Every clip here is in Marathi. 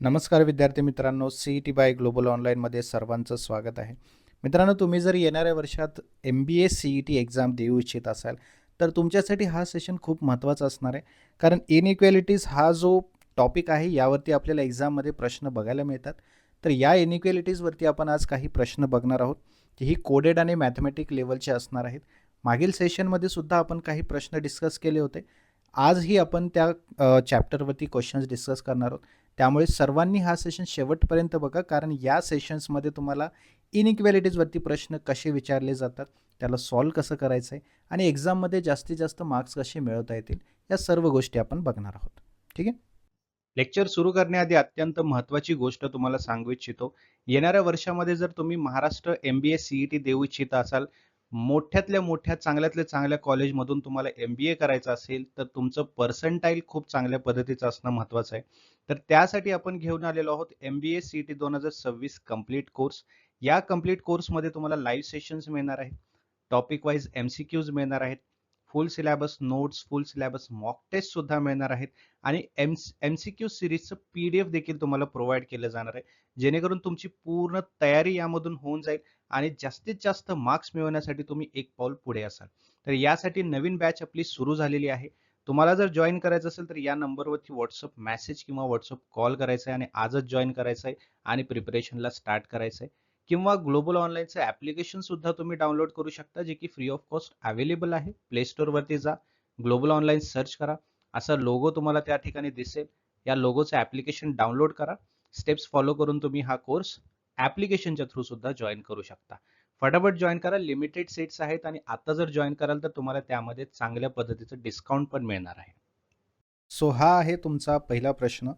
नमस्कार विद्यार्थी मित्रांनो C E T by global ऑनलाईनमध्ये सर्वांचं स्वागत आहे. मित्रांनो तुम्ही जर येणाऱ्या वर्षात M B A C E T exam देऊ इच्छित असाल तर तुमच्यासाठी हा सेशन खूप महत्त्वाचा असणार आहे. कारण इनइक्वॅलिटीज हा जो टॉपिक आहे यावरती आपल्याला एक्झाममध्ये प्रश्न बघायला मिळतात. तर या इनइक्वॅलिटीजवरती आपण आज काही प्रश्न बघणार आहोत की ही कोडेड आणि मॅथमॅटिक लेवलचे असणार आहेत. मागील सेशनमध्ये सुद्धा आपण काही प्रश्न डिस्कस केले होते. आजही आपण त्या चॅप्टरवरती क्वेश्चन्स डिस्कस करणार आहोत. त्यामुळे सर्वांनी हा सेशन शेवटपर्यंत बघा कारण या सेशन्समध्ये तुम्हाला इनइक्वॅलिटीजवरती प्रश्न कसे विचारले जातात त्याला सॉल्व कसं करायचं आहे आणि एक्झाममध्ये जास्तीत जास्त मार्क्स कसे मिळवता येतील या सर्व गोष्टी आपण बघणार आहोत. ठीक आहे? लेक्चर सुरू करण्याआधी अत्यंत महत्त्वाची गोष्ट तुम्हाला सांगू इच्छितो. येणाऱ्या वर्षामध्ये जर तुम्ही Maharashtra M B S C E T देऊ इच्छित असाल मोठ्यातल्या मोठ्या चांगल्यातल्या चांगल्या कॉलेजमधून तुम्हाला एम बी ए करायचं असेल तर तुमचं पर्संटाईल खूप चांगल्या पद्धतीचं असणं महत्वाचं आहे. तर त्यासाठी आपण घेऊन आलेलो आहोत M B A C T दोन हजार सव्वीस कंप्लीट कोर्स या कंप्लीट कोर्समध्ये तुम्हाला लाईव्ह सेशन्स मिळणार आहेत. Topic wise M C Qs मिळणार आहेत. Full syllabus notes full syllabus mock test सुद्धा मिळणार आहेत. आणि एम एम सी क्यू सिरीजचं पी डी एफ देखील तुम्हाला प्रोव्हाइड केलं जाणार आहे. जेणेकरून तुमची पूर्ण तयारी यामधून होऊन जाईल. आणि जास्तीत जास्त मार्क्स मिळवण्यासाठी तुम्ही एक पाऊल पुढे असाल. तर यासाठी नवीन बॅच आपली सुरू झालेली आहे. तुम्हाला जर जॉईन करायचं असेल तर या नंबरवरती व्हॉट्सअप मेसेज किंवा व्हॉट्सअप कॉल करायचा आहे आणि आजच जॉईन करायचं आहे आणि प्रिपरेशनला स्टार्ट करायचं आहे किंवा ग्लोबल ऑनलाईनचं ॲप्लिकेशन सुद्धा तुम्ही डाउनलोड करू शकता जे की फ्री ऑफ कॉस्ट अवेलेबल आहे. प्ले स्टोअरवरती जा. ग्लोबल ऑनलाईन सर्च करा. असा लोगो तुम्हाला त्या ठिकाणी दिसेल. या लोगोचं ॲप्लिकेशन डाउनलोड करा. स्टेप्स फॉलो करून तुम्ही हा कोर्स ॲप्लिकेशनच्या थ्रू सुद्धा जॉईन करू शकता. फटाफट जॉईन करा. लिमिटेड सीट्स आहेत आणि आता जर जॉईन कराल तर तुम्हाला त्यामध्ये चांगल्या पद्धतीचं डिस्काउंट पण मिळणार आहे. सो हा आहे तुमचा पहिला प्रश्न.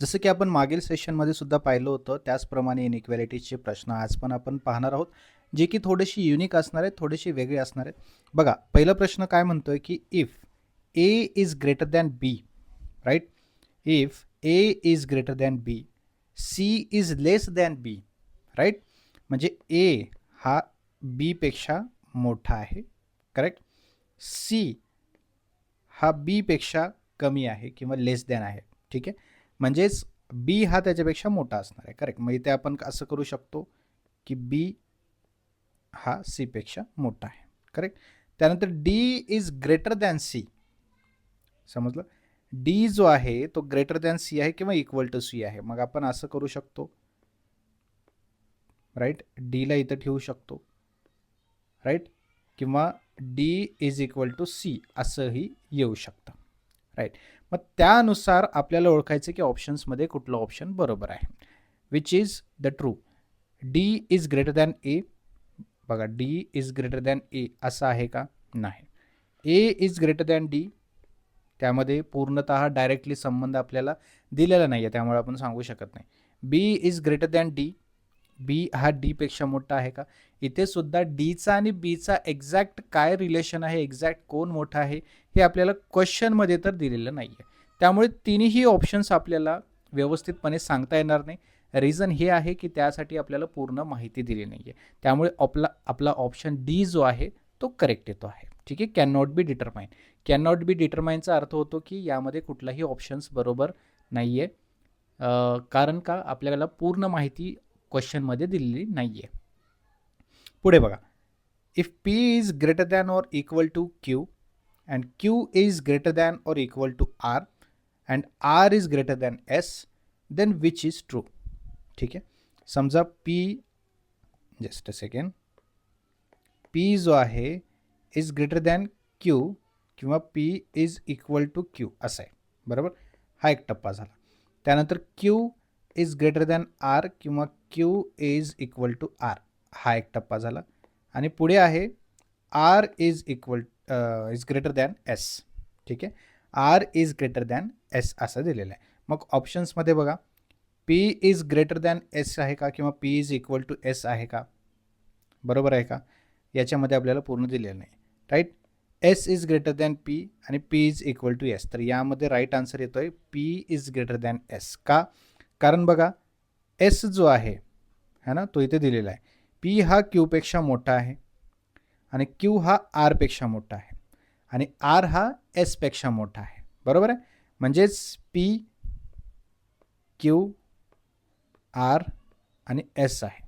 जसं की आपण मागील सेशनमध्ये सुद्धा पाहिलं होतं त्याचप्रमाणे इनइक्वॅलिटीजचे प्रश्न आज पण आपण पाहणार आहोत जे की थोडेशी युनिक असणार आहेत थोडेशी वेगळे असणार आहेत. बघा पहिला प्रश्न काय म्हणतोय की if A is greater than B right if A is greater than B C is less than B right म्हणजे ए हा बीपेक्षा मोठा आहे करेक्ट सी हा बीपेक्षा कमी आहे किंवा लेस दॅन आहे ठीक आहे? म्हणजेच बी हा त्याच्यापेक्षा मोठा असणार आहे करेक्ट मग इथे आपण असं करू शकतो की बी हा सीपेक्षा मोठा आहे करेक्ट त्यानंतर D is greater than C समजलं? डी जो आहे तो ग्रेटर दॅन सी आहे किंवा इक्वल टू सी आहे. मग आपण असं करू शकतो. राईट? डीला इथं ठेवू शकतो. राईट? किंवा D is equal to C असंही येऊ शकतं. राईट? मग त्यानुसार आपल्याला ओळखायचं की ऑप्शन्समध्ये कुठलं ऑप्शन बरोबर आहे. Which is the true D is greater than A. बघा D is greater than A असं आहे का? नाही. A is greater than D. त्यामध्ये पूर्णत डायरेक्टली संबंध आपल्याला दिलेला नाही आहे त्यामुळे आपण सांगू शकत नाही. B is greater than D B हा डीपेक्षा मोठा आहे का? इथे सुद्धा डीचा आणि बीचा एक्झॅक्ट काय रिलेशन आहे एक्झॅक्ट कोण मोठा आहे हे आपल्याला क्वेश्चनमध्ये तर दिलेलं नाही आहे त्यामुळे तिन्ही ऑप्शन्स आपल्याला व्यवस्थितपणे सांगता येणार नाही. रिझन हे आहे की त्यासाठी आपल्याला पूर्ण माहिती दिली नाही आहे त्यामुळे आपला आपला ऑप्शन डी जो आहे तो करेक्ट येतो आहे. ठीक आहे? Can not be determine can not be डिटरमाइनचा अर्थ होतो की यामध्ये कुठलाही ऑप्शन्स बरोबर नाही आहे कारण का? आपल्याला पूर्ण माहिती क्वेश्चनमध्ये दिलेली नाही आहे पुढे बघा. If P is greater than or equal to Q and Q is greater than or equal to R and R is greater than S then which is true ठीक आहे? समजा P just a second P जो आहे इज ग्रेटर दॅन क्यू किंवा P is equal to Q असं आहे. बरोबर? हा एक टप्पा झाला. त्यानंतर Q is greater than R किंवा Q is equal to R हा एक टप्पा झाला. आणि पुढे आहे R is equal is greater than S ठीक आहे? R is greater than S असं दिलेलं आहे. मग ऑप्शन्समध्ये बघा. P is greater than S आहे का किंवा P is equal to S आहे का? बरोबर आहे का? याच्यामध्ये आपल्याला पूर्ण दिलेलं नाही. Right S is greater than P आणि P is equal to S तर यामध्ये राईट आन्सर येतो आहे P is greater than S का? कारण बघा एस जो आहे है ना तो इथे दिलेला आहे. पी हा क्यूपेक्षा मोठा आहे आणि क्यू हा आरपेक्षा मोठा आहे आणि आर हा एसपेक्षा मोठा आहे. बरोबर आहे? म्हणजेच पी क्यू आर आणि एस आहे.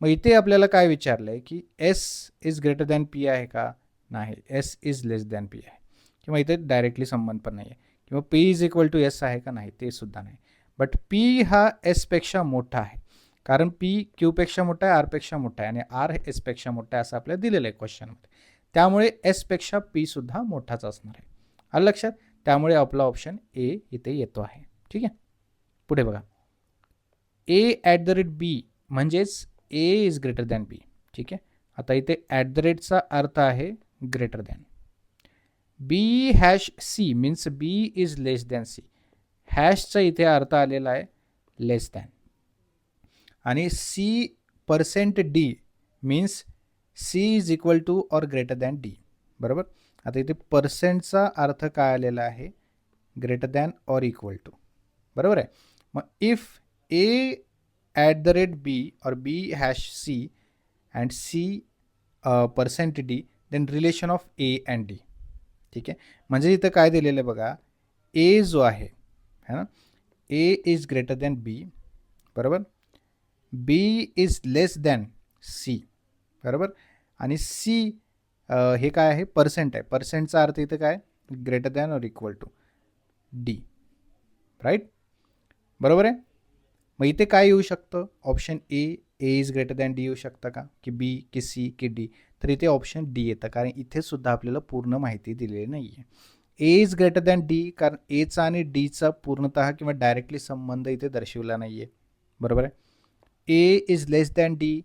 मग इथे आपल्याला काय विचारलं आहे की S is greater than P आहे का? नाही. S is less than P आहे. किंवा इथे डायरेक्टली संबंध पण नाही आहे किंवा P is equal to S आहे का नाही ते सुद्धा नाही. बट पी हा एसपेक्षा मोठा आहे. कारण पी क्यूपेक्षा मोठा आहे आरपेक्षा मोठा आहे. आणि आर एसपेक्षा मोठा आहे असं आपल्याला दिलेलं आहे क्वेश्चनमध्ये त्यामुळे एसपेक्षा पीसुद्धा मोठाच असणार आहे. आलं लक्षात? त्यामुळे आपला ऑप्शन ए इथे येतो आहे. ठीक आहे? पुढे बघा. A at the rate B म्हणजेच A is greater than B ठीक आहे? आता इथे ॲट द रेटचा अर्थ आहे greater than B hash C means B is less than C हॅशचा इथे अर्थ आलेला आहे लेस दॅन आणि C percent D means C is equal to or greater than D बरोबर? आता इथे पर्सेंटचा अर्थ काय आलेला आहे? Greater than or equal to बरोबर आहे? मग if A at the rate B or B hash C and C percent D then relation of A and D ठीक आहे? म्हणजे इथं काय दिलेलं आहे बघा? ए जो आहे है ना? A is greater than B बरोबर? B is less than C बरोबर? आणि सी हे काय आहे? पर्सेंट आहे. पर्सेंटचा अर्थ इथं काय? Greater than or equal to D right बरोबर आहे? मग इथे काय येऊ शकतं? Option A A is greater than D येऊ शकता का? की बी की सी की डी तर इथे ऑप्शन डी येतं. कारण इथे सुद्धा आपल्याला पूर्ण माहिती दिलेली नाही आहे A is greater than D कारण एचा आणि डीचा पूर्णतः किंवा डायरेक्टली संबंध इथे दर्शवला नाही आहे बरोबर आहे? A is less than D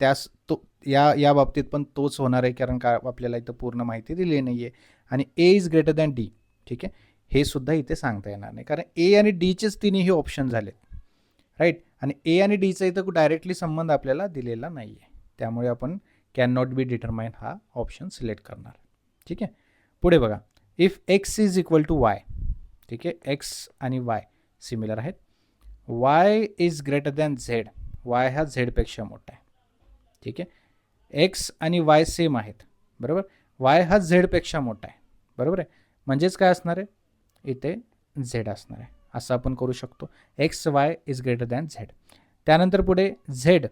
त्यास तो या या बाबतीत पण तोच होणार आहे कारण का आपल्याला इथं पूर्ण माहिती दिलेली नाही आहे आणि A is greater than D ठीक आहे? हे सुद्धा इथे सांगता येणार नाही. कारण ए आणि डीचेच तिन्ही ऑप्शन झालेत. राईट? आणि ए आणि डीचा इथं डायरेक्टली संबंध आपल्याला दिलेला नाही आहे त्यामुळे आपण कॅन नॉट बी डिटरमाइन हा ऑप्शन सिलेक्ट करणार. ठीक आहे? पुढे बघा. If X is equal to Y ठीक आहे? एक्स आणि वाय सिमिलर आहेत. Y is greater than Z Y हा झेडपेक्षा मोठा आहे. ठीक आहे? एक्स आणि वाय सेम आहेत. बरोबर? वाय हा झेडपेक्षा मोठा आहे. बरोबर आहे? म्हणजेच काय असणार आहे? इथे झेड असणार आहे. असं आपण करू शकतो. X Y is greater than Z त्यानंतर पुढे Z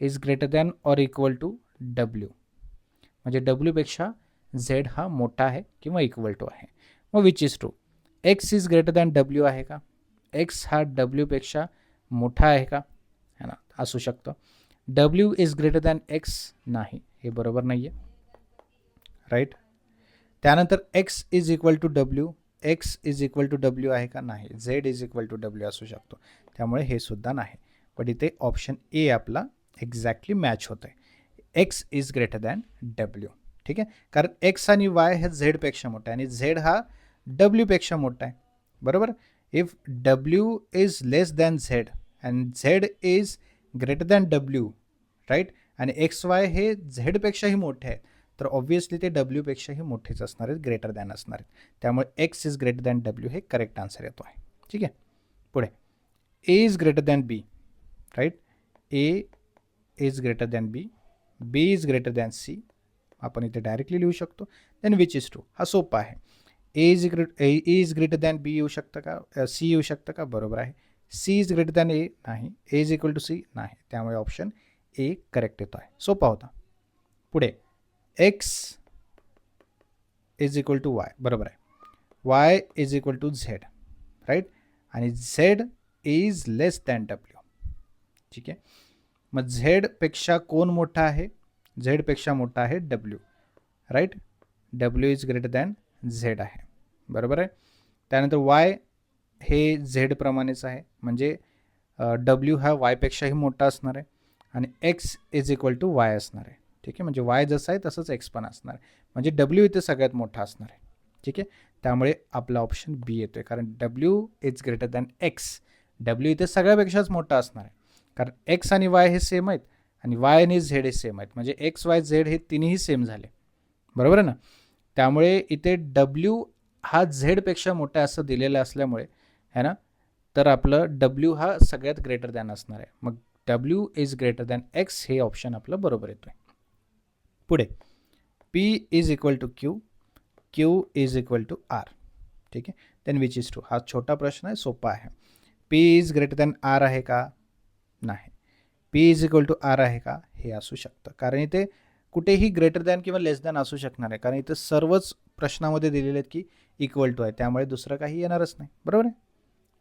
is greater than or equal to W म्हणजे डब्ल्यूपेक्षा झेड हा मोठा आहे किंवा इक्वल टू आहे. मग which is true X is greater than W आहे का? एक्स हा डब्ल्यूपेक्षा मोठा आहे का? है ना? असू शकतं. W is greater than X नाही. हे बरोबर नाही आहे राईट त्यानंतर X is equal to W X is equal to W आहे का नाही? Z is equal to W असू शकतो. त्यामुळे हे सुद्धा नाही. पण इथे ऑप्शन ए आपला एक्झॅक्टली मॅच होत आहे X is greater than W ठीक आहे? कारण एक्स आणि वाय हे झेडपेक्षा मोठा आहे आणि झेड हा डब्ल्यूपेक्षा मोठा आहे. बरोबर? If W is less than Z and Z is greater than W right आणि एक्स वाय हे झेडपेक्षाही मोठे आहेत. तर ऑब्व्हियसली ते डब्ल्यूपेक्षाही मोठेच असणार आहेत ग्रेटर दॅन असणार आहेत. त्यामुळे X is greater than W हे करेक्ट आन्सर येतो आहे. ठीक आहे? पुढे. A is greater than B right A is greater than B B is greater than C आपण इथे डायरेक्टली लिहू शकतो. देन विच इज टू हा सोपा आहे. A is great A is greater than B येऊ शकतं का? सी येऊ शकतं का? बरोबर आहे. C is greater than A नाही. A is equal to C नाही. त्यामुळे ऑप्शन ए करेक्ट येतो आहे. सोपा होता. पुढे. X is equal to Y बरोबर आहे. Y is equal to Z right आणि Z is less than W ठीक आहे? मग झेडपेक्षा कोण मोठा आहे? झेडपेक्षा मोठा आहे W right W is greater than Z आहे. बरोबर आहे? त्यानंतर वाय हे झेडप्रमाणेच आहे. म्हणजे डब्ल्यू हा वायपेक्षाही मोठा असणार आहे. आणि X is equal to Y असणार आहे. ठीक आहे? म्हणजे वाय जसं आहे तसंच एक्स पण असणार आहे. म्हणजे डब्ल्यू इथे सगळ्यात मोठा असणार आहे. ठीक आहे? त्यामुळे आपला ऑप्शन बी येतो आहे कारण W is greater than X W इथे सगळ्यापेक्षाच मोठा असणार आहे. कारण एक्स आणि वाय हे सेम आहेत आणि वाय आणि झेड हे सेम आहेत. म्हणजे एक्स वाय झेड हे तिन्ही सेम झाले. बरोबर आहे ना? त्यामुळे इथे डब्ल्यू हा झेडपेक्षा मोठा असं दिलेलं असल्यामुळे है ना? तर आपलं डब्ल्यू हा सगळ्यात ग्रेटर दॅन असणार आहे. मग W is greater than X हे ऑप्शन आपलं बरोबर येतो आहे पुढे. P is equal to Q Q is equal to R ठीक आहे देन विच इज़ टू हा छोटा प्रश्न आहे सोपा आहे P is greater than R आहे का? नाही. P is equal to R आहे का? हे असू शकतं. कारण इथे कुठेही ग्रेटर दॅन किंवा लेस दॅन असू शकणार आहे. कारण इथं सर्वच प्रश्नामध्ये दिलेले की इक्वल टू आहे. त्यामुळे दुसरं काही येणारच नाही. बरोबर आहे?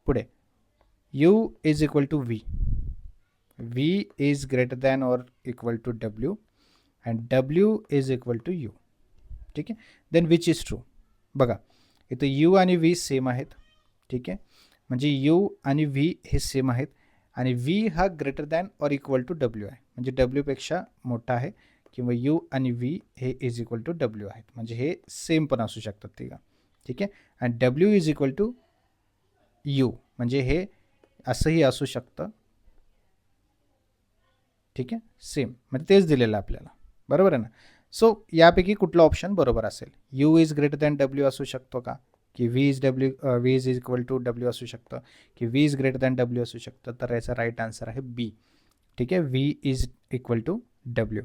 पुढे. U is equal to V V is greater than or equal to W and W is equal to U ठीक आहे? देन विच इज ट्रू बघा इथं यू आणि व्ही सेम आहेत. ठीक आहे? म्हणजे यू आणि व्ही हे सेम आहेत. आणि व्ही हा greater than or equal to W आहे. म्हणजे डब्ल्यूपेक्षा मोठा आहे किंवा यू आणि व्ही हे इज इक्वल टू डब्ल्यू आहेत. म्हणजे हे सेम पण असू शकतात तिघा. ठीक आहे? आणि W is equal to U म्हणजे हे असंही असू शकतं. ठीक आहे? सेम म्हणजे तेच दिलेलं आपल्याला. बरोबर आहे ना? सो यापैकी कुठला ऑप्शन बरोबर असेल? U is greater than W असू शकतो का? की V is W V is equal to W असू शकतं? की V is greater than W असू शकतं? तर याचा राईट आन्सर आहे बी ठीक आहे? V is equal to W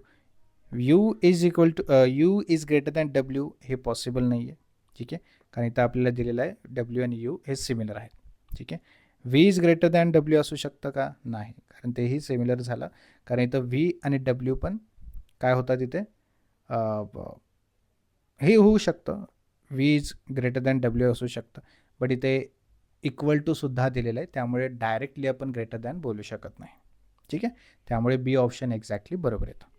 U is equal to U is greater than W हे पॉसिबल नाही आहे. ठीक आहे? कारण इथं आपल्याला दिलेलं आहे डब्ल्यू आणि यू हे सिमिलर आहेत. ठीक आहे? V is greater than W असू शकतं का? नाही. कारण तेही सिमिलर झालं. कारण इथं व्ही आणि डब्ल्यू पण काय होता तिथे? हे होऊ शकतं. वीज ग्रेटर दॅन डब्ल्यू असू शकतं. बट इथे इक्वल टू सुद्धा दिलेलं आहे. त्यामुळे डायरेक्टली आपण ग्रेटर दॅन बोलू शकत नाही. ठीक आहे? त्यामुळे बी ऑप्शन एक्झॅक्टली बरोबर येतं.